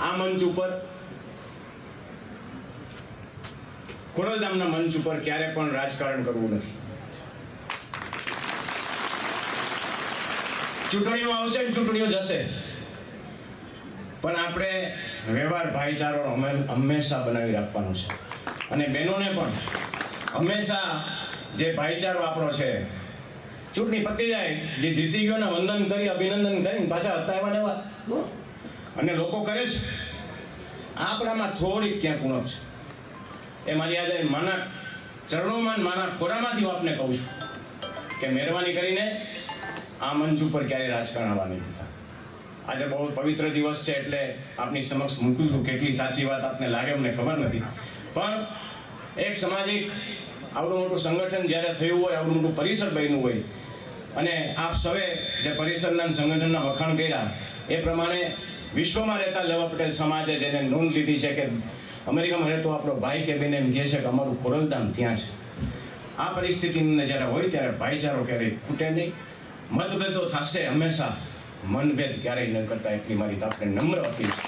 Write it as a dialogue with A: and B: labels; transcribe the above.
A: આ મંચ ઉપર ખોડલધામના મંચ ઉપર ક્યારે પણ રાજકારણ કરવું નથી. ચૂંટણીઓ આવશે ને ચૂંટણીઓ જશે. પણ આપણે વ્યવહાર, ભાઈચારો હમે- હંમેશા બનાવી રાખવાનો છે. અને બહેનોને પણ હંમેશા જે ભાઈચારો આપણો છે, ચૂંટણી પતી જાય, જે જીતી ગયો ને વંદન કરી, અભિનંદન કરીને પાછા હતા એવા ને અને લોકો કરે છે. આપણામાં થોડીક ક્યાંક ઉણપ છે. એ મારી આજે માના ચરણોમાં માના ખોરામાંથી હું આપને કહું છું કે મહેરબાની કરીને આ મંચ ઉપર ક્યારેય રાજકારણ આવવા નહીં દીધા આજે બહુ પવિત્ર દિવસ છે એટલે આપની સમક્ષ મૂકું છું. કેટલી સાચી વાત આપને લાગે મને ખબર નથી. પણ એક સામાજિક આવડું મોટું સંગઠન જ્યારે થયું હોય, આવડું મોટું પરિસર બન્યું હોય, અને આપ સૌએ જે પરિસરના સંગઠનના વખાણ કર્યા, એ પ્રમાણે વિશ્વમાં રહેતા લેવા પટેલ સમાજે જેને નોંધ લીધી છે કે અમેરિકામાં રહેતો આપણો ભાઈ કે બેન એમ કહે છે કે અમારું ખોરલધામ ત્યાં છે. આ પરિસ્થિતિને જ્યારે હોય ત્યારે ભાઈચારો ક્યારેય ખૂટે નહીં. મતભેદો થશે હંમેશા. મનભેદ ક્યારેય ન કરતા એટલી મારી આપણે નમ્ર અપીલ